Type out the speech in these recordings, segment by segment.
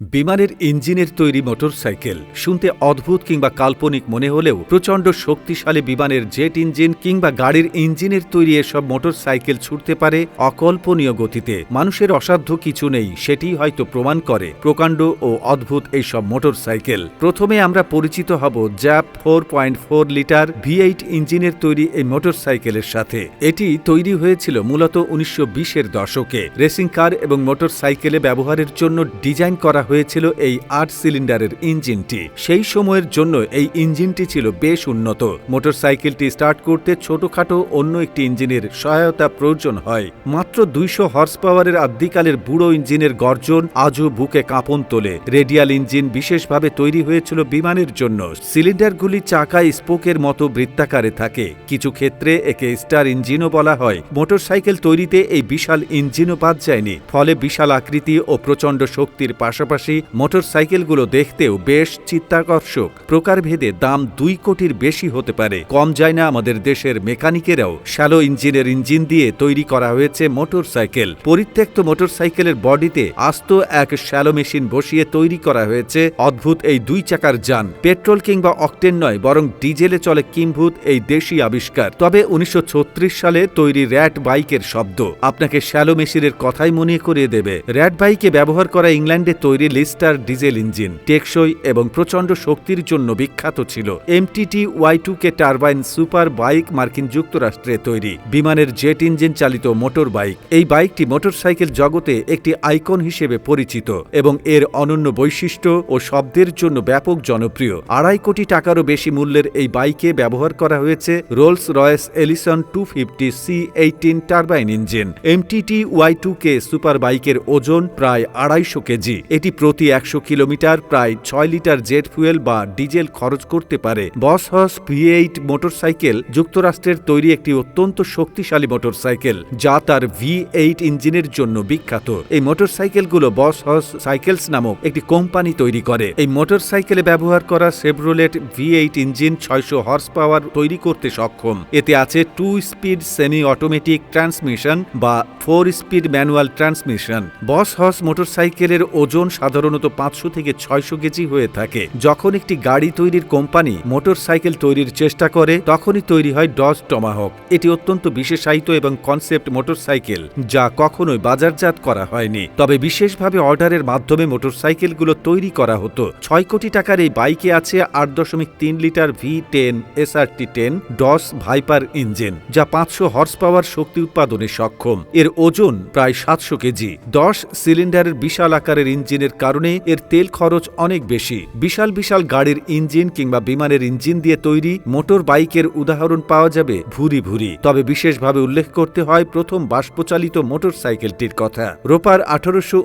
বিমানের ইঞ্জিনের তৈরি মোটরসাইকেল শুনতে অদ্ভুত কিংবা কাল্পনিক মনে হলেও প্রচণ্ড শক্তিশালী বিমানের জেট ইঞ্জিন কিংবা গাড়ির ইঞ্জিনের তৈরি এসব মোটরসাইকেল ছুটতে পারে অকল্পনীয় গতিতে। মানুষের অসাধ্য কিছু নেই সেটি হয়তো প্রমাণ করে। প্রকাণ্ড ও অদ্ভুত এইসব মোটরসাইকেল। প্রথমে আমরা পরিচিত হব zap four point four litre V eight ইঞ্জিনের তৈরি এই মোটরসাইকেলের সাথে। এটি তৈরি হয়েছিল মূলত উনিশশো বিশের দশকে। রেসিং কার এবং মোটরসাইকেলে ব্যবহারের জন্য ডিজাইন করা হয়েছিল এই আট সিলিন্ডারের ইঞ্জিনটি। সেই সময়ের জন্য এই ইঞ্জিনটি ছিল বেশ উন্নত। মোটরসাইকেলটি স্টার্ট করতে ছোটখাটো অন্য একটি ইঞ্জিনের সহায়তা প্রয়োজন হয়। মাত্র দুইশো হর্স পাওয়ারের আদ্যিকালের বুড়ো ইঞ্জিনের গর্জন আজও বুকে কাঁপন তোলে। রেডিয়াল ইঞ্জিন বিশেষভাবে তৈরি হয়েছিল বিমানের জন্য। সিলিন্ডারগুলি চাকায় স্পোকের মতো বৃত্তাকারে থাকে। কিছু ক্ষেত্রে একে স্টার ইঞ্জিনও বলা হয়। মোটরসাইকেল তৈরিতে এই বিশাল ইঞ্জিনও বাদ যায়নি। ফলে বিশাল আকৃতি ও প্রচণ্ড শক্তির পাশাপাশি মোটরসাইকেলগুলো দেখতেও বেশ চিত্তাকর্ষক। প্রকারভেদে দাম দুই কোটির বেশি হতে পারে। কম যায় না আমাদের দেশের মেকানিকেরাও। শ্যালো ইঞ্জিনের ইঞ্জিন দিয়ে তৈরি করা হয়েছে মোটরসাইকেল। পরিত্যক্ত মোটরসাইকেলের বডিতে আস্ত এক শ্যালো মেশিন বসিয়ে তৈরি করা হয়েছে। অদ্ভুত এই দুই চাকার যান। পেট্রোল কিংবা অকটেন নয়, বরং ডিজেলে চলে কিম্ভূত এই দেশি আবিষ্কার। তবে উনিশশো ছত্রিশ সালে তৈরি র্যাট বাইকের শব্দ। আপনাকে শ্যালো মেশিনের কথাই মনে করিয়ে দেবে। র্যাট বাইকে ব্যবহার করা ইংল্যান্ডে তৈরি লিস্টার ডিজেল ইঞ্জিন, টেকসই এবং প্রচণ্ড শক্তির জন্য বিখ্যাত ছিল। MTT Y two K turbine super bike মার্কিন যুক্তরাষ্ট্রে তৈরি। বিমানের জেট ইঞ্জিন চালিত মোটর বাইক। এই বাইকটি মোটরসাইকেল জগতে একটি আইকন হিসেবে পরিচিত এবং এর অনন্য বৈশিষ্ট্য ও শব্দের জন্য ব্যাপক জনপ্রিয়। আড়াই কোটি টাকারও বেশি মূল্যের এই বাইকে ব্যবহার করা হয়েছে Rolls Royce Allison two fifty C eighteen turbine engine. MTT Y two K super বাইকের ওজন প্রায় আড়াইশো কেজি। এটি প্রতি একশো কিলোমিটার প্রায় ছয় লিটার জেট ফুয়েল বা ডিজেল খরচ করতে পারে। বস হস ভি এইট মোটরসাইকেল যুক্তরাষ্ট্রের তৈরি একটি অত্যন্ত শক্তিশালী মোটরসাইকেল, যা তার ভি এইট ইঞ্জিনের জন্য বিখ্যাত। এই মোটরসাইকেলগুলো বস হস সাইকেলস নামক একটি কোম্পানি তৈরি করে। এই মোটরসাইকেলে ব্যবহার করা সেভরোলেট ভি এইট ইঞ্জিন ছয়শো হর্স পাওয়ার তৈরি করতে সক্ষম। এতে আছে two speed semi automatic transmission বা four speed manual transmission. Boss Hoss মোটরসাইকেলের ওজন সাধারণত পাঁচশো থেকে ছয়শো কেজি হয়ে থাকে। যখন একটি গাড়ি তৈরির কোম্পানি মোটরসাইকেল তৈরির চেষ্টা করে, তখনই তৈরি হয় ডজ টমাহক। এটি অত্যন্ত বিশেষায়িত এবং কনসেপ্ট মোটরসাইকেল, যা কখনোই বাজারজাত করা হয়নি। তবে বিশেষভাবে অর্ডারের মাধ্যমে মোটরসাইকেলগুলো তৈরি করা হতো। ছয় কোটি টাকার এই বাইকে আছে আট দশমিক তিন litre V ten SRT ten Dodge Viper engine, যা পাঁচশো হর্স পাওয়ার শক্তি উৎপাদনে সক্ষম। এর ওজন প্রায় সাতশো কেজি। দশ সিলিন্ডারের বিশাল আকারের ইঞ্জিনের কারণে এর তেল খরচ অনেক বেশি। বিশাল বিশাল গাড়ির ইঞ্জিন কিংবা বিমানের ইঞ্জিন দিয়ে তৈরি মোটর বাইকের উদাহরণ পাওয়া যাবে ভুরি ভুরি। তবে বিশেষভাবে উল্লেখ করতে হয় প্রথম বাষ্পচালিত মোটরসাইকেলটির কথা। রোপার আঠারোশো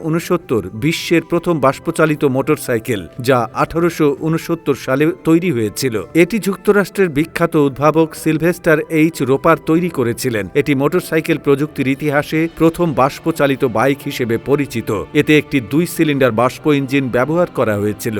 বিশ্বের প্রথম বাষ্পচালিত মোটরসাইকেল, যা আঠারোশো উনসত্তর সালে তৈরি হয়েছিল। এটি যুক্তরাষ্ট্রের বিখ্যাত উদ্ভাবক সিলভেস্টার এইচ রোপার তৈরি করেছিলেন। এটি মোটরসাইকেল প্রযুক্তির ইতিহাসে প্রথম বাষ্পচালিত বাইক হিসেবে পরিচিত। এতে একটি দুই সিলিন্ডার বাষ্প ইঞ্জিন ব্যবহার করা হয়েছিল।